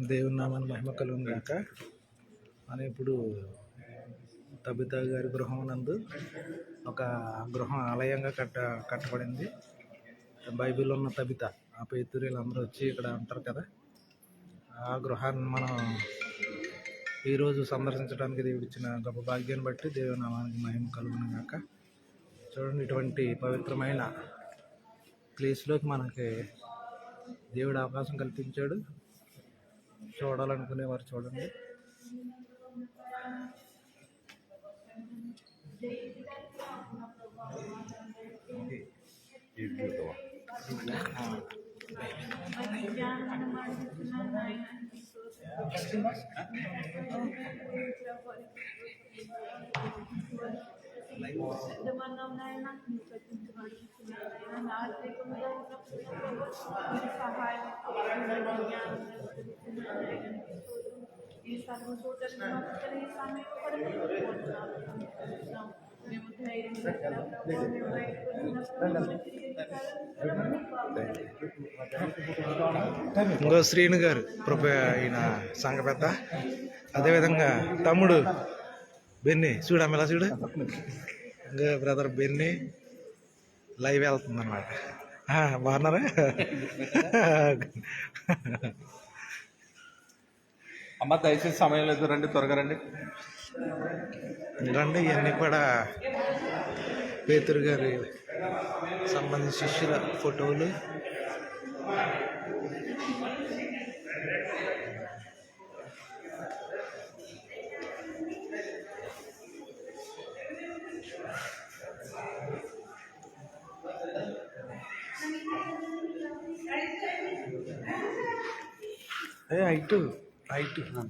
దేవుని నామాన్ని మహిమ కలుగును గాక మనం ఇప్పుడు తబితా గారి గృహం నందు ఒక గృహం ఆలయంగా కట్ట కట్టబడింది. బైబిల్ ఉన్న తబిత ఆ పేతురీలు అందరూ వచ్చి ఇక్కడ ఉంటారు కదా. ఆ గృహాన్ని మనం ఈరోజు సందర్శించడానికి దేవుడు ఇచ్చిన గొప్ప భాగ్యాన్ని బట్టి దేవుని నామానికి మహిమ కలుగును గాక చూడండి ఇటువంటి పవిత్రమైన ప్లేస్లోకి మనకి దేవుడు అవకాశం కల్పించాడు. చూడాలనుకునేవారు చూడండి. ఈ సర్వ సూచన ఇంకో శ్రీను గారు ప్రొప ఈయన సంఘ పెద్ద అదేవిధంగా తమ్ముడు బెన్ని. చూడు అమ్మలా చూడు? ఇంకా బ్రదర్ బెన్ని. లైవ్ వెళ్తుంది అనమాట బాగున్నారా? అమ్మ దయచేసి సమయం లేదు. రండి త్వరగా రండి. రండి ఇవన్నీ కూడా పేతురు గారి సంబంధించిన శిష్యుల ఫోటోలు. ఏ హైటు హైటు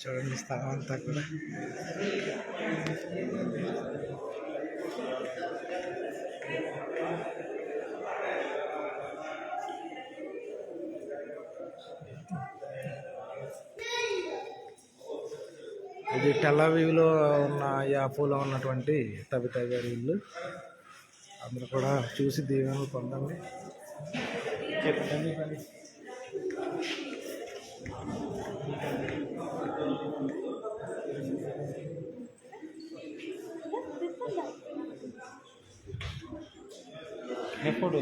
చూడండి స్థలం అంతా కూడా ఇది టెల్లవీవ్లో ఉన్న యాపోలో ఉన్నటువంటి తబితా గారి ఇల్లు అందరూ కూడా చూసి దీవెనలు పొందండి చెప్పండి పని ఫోటో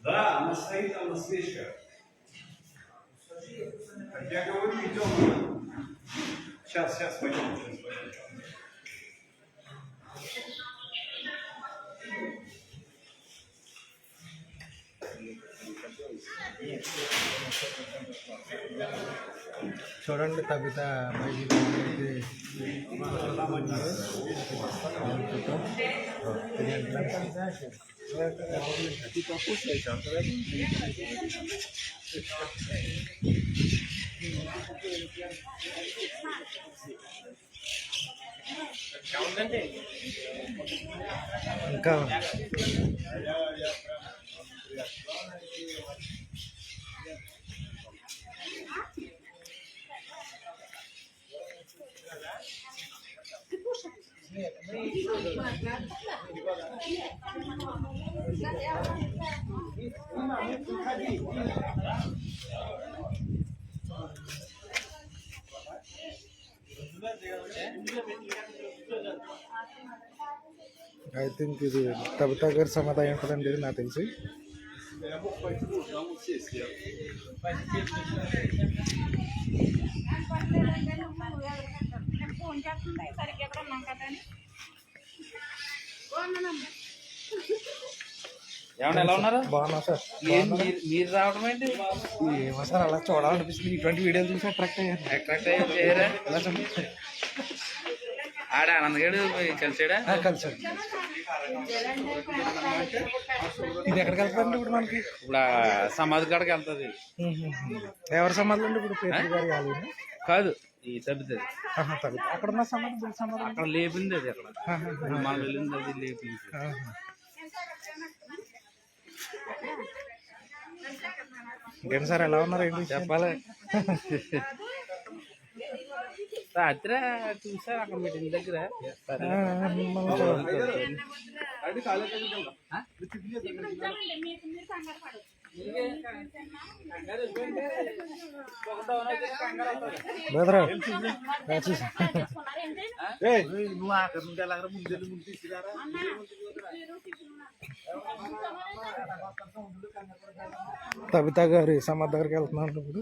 Да, она стоит там на свечках. Я говорю, идем. Сейчас, сейчас пойдем. Сейчас пойдем. చూడండి తబిత బయటికి అనేది ఇంకా ఐ థింక్ ఇది తబితా గారి సమాధానం ఉంటుందండి ఇది నాకు తెలిసి ఫోన్ చేస్తుండే సరిగ్గా ఎక్కడ ఉన్నాం కదా అని ఏమన్నా ఎలా ఉన్నారు? బాగున్నా సార్. ఏం మీరు- మీరు రావడం ఏంటి? ఏమో సార్ అలా చూడాలనిపిస్తుంది. ఇటువంటి వీడియోలు చూసి అట్రాక్ట్ అయ్యారు. అట్రాక్ట్ అయ్యారు చేయరా? ఎలా చూడండి ఆడ ఆనందగాడు కలిసాడా? కలిసాడు. ఇది ఎక్కడికి వెళ్తారండి ఇప్పుడు మనకి? ఇప్పుడు సమాధి కాడికి వెళ్తుంది. ఎవరి సమాధులు అండి ఇప్పుడు గారి కాదు ఈ తగ్గుతుంది అక్కడ ఉన్న సమాధి సమాధి? అక్కడ లేపింది అది అక్కడ. మనం వెళ్ళింది అది లేపింది. ఏం సార్ ఎలా ఉన్నారు? ఏంటి చెప్పాలి. రాత్రి చూసారు అక్కడ మీటింగ్ దగ్గర. కాలేజ్ బెదరా. నువ్వు అక్కడ నుండి ముందు ముందు తీసుకురారా? తబితా గారి సమాధి దగ్గరికి వెళ్తున్నాను ఇప్పుడు.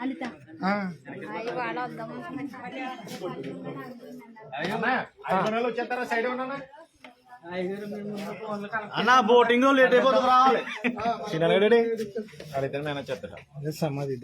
అనిత వచ్చేస్తారా సైడ్ అన్న బోటింగ్ లేట్ అయిపోతుంది రావాలి అడిగితే నేను వచ్చేస్తా సమాధి